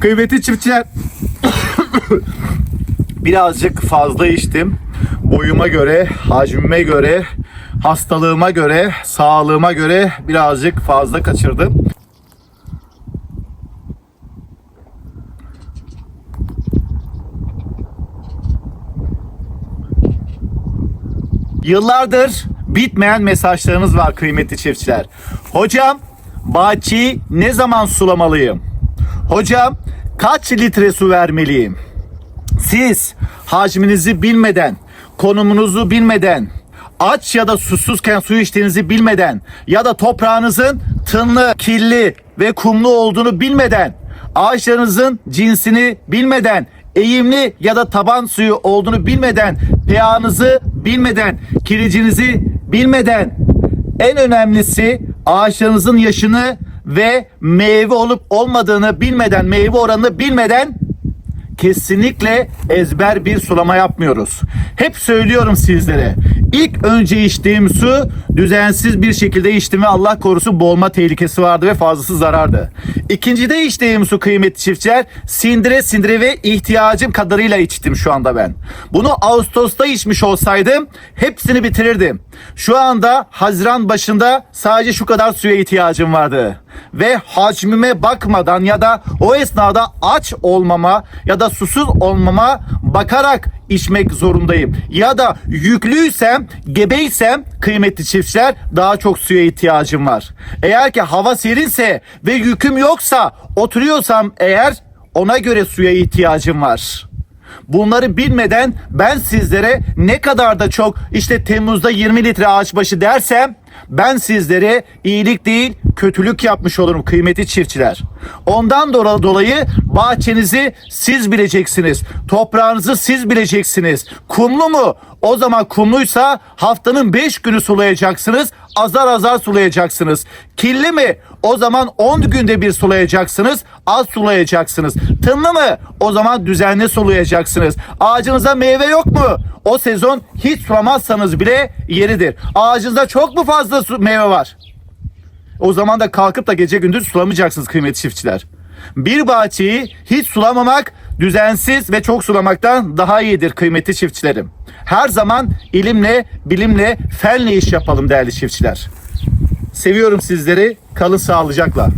Kıymetli çiftçiler. Birazcık fazla içtim. Boyuma göre, hacmime göre, hastalığıma göre, sağlığıma göre birazcık fazla kaçırdım. Yıllardır bitmeyen mesajlarınız var kıymetli çiftçiler. Hocam bahçeyi ne zaman sulamalıyım? Hocam kaç litre su vermeliyim? Siz hacminizi bilmeden, konumunuzu bilmeden, aç ya da susuzken su içtiğinizi bilmeden ya da toprağınızın tınlı, kirli ve kumlu olduğunu bilmeden, ağaçlarınızın cinsini bilmeden, eğimli ya da taban suyu olduğunu bilmeden, pH'ınızı bilmeden, kiricinizi bilmeden, en önemlisi ağaçlarınızın yaşını ve meyve olup olmadığını bilmeden, meyve oranını bilmeden kesinlikle ezber bir sulama yapmıyoruz. Hep söylüyorum sizlere. İlk önce içtiğim su düzensiz bir şekilde içtim ve Allah korusun boğulma tehlikesi vardı ve fazlası zarardı. İkincide içtiğim su kıymetli çiftçiler sindire sindire ve ihtiyacım kadarıyla içtim şu anda ben. Bunu Ağustos'ta içmiş olsaydım hepsini bitirirdim. Şu anda Haziran başında sadece şu kadar suya ihtiyacım vardı. Ve hacmime bakmadan ya da o esnada aç olmama ya da susuz olmama bakarak içmek zorundayım. Ya da yüklüysem, gebeysem kıymetli çiftçiler daha çok suya ihtiyacım var. Eğer ki hava serinse ve yüküm yoksa oturuyorsam eğer ona göre suya ihtiyacım var. Bunları bilmeden ben sizlere ne kadar da çok işte Temmuz'da 20 litre ağaç başı dersem ben sizlere iyilik değil kötülük yapmış olurum kıymetli çiftçiler. Ondan dola- dolayı bahçenizi siz bileceksiniz. Toprağınızı siz bileceksiniz. Kumlu mu? O zaman kumluysa haftanın 5 günü sulayacaksınız. Azar azar sulayacaksınız. Kirli mi? O zaman 10 günde bir sulayacaksınız. Az sulayacaksınız. Tınlı mı? O zaman düzenli sulayacaksınız. Ağacınıza meyve yok mu? O sezon hiç sulamazsanız bile yeridir. Ağacınızda çok mu fazla su- meyve var? O zaman da kalkıp da gece gündüz sulamayacaksınız kıymetli çiftçiler. Bir bahçeyi hiç sulamamak düzensiz ve çok sulamaktan daha iyidir kıymetli çiftçilerim. Her zaman ilimle, bilimle, fenle iş yapalım değerli çiftçiler. Seviyorum sizleri. Kalın sağlıcakla.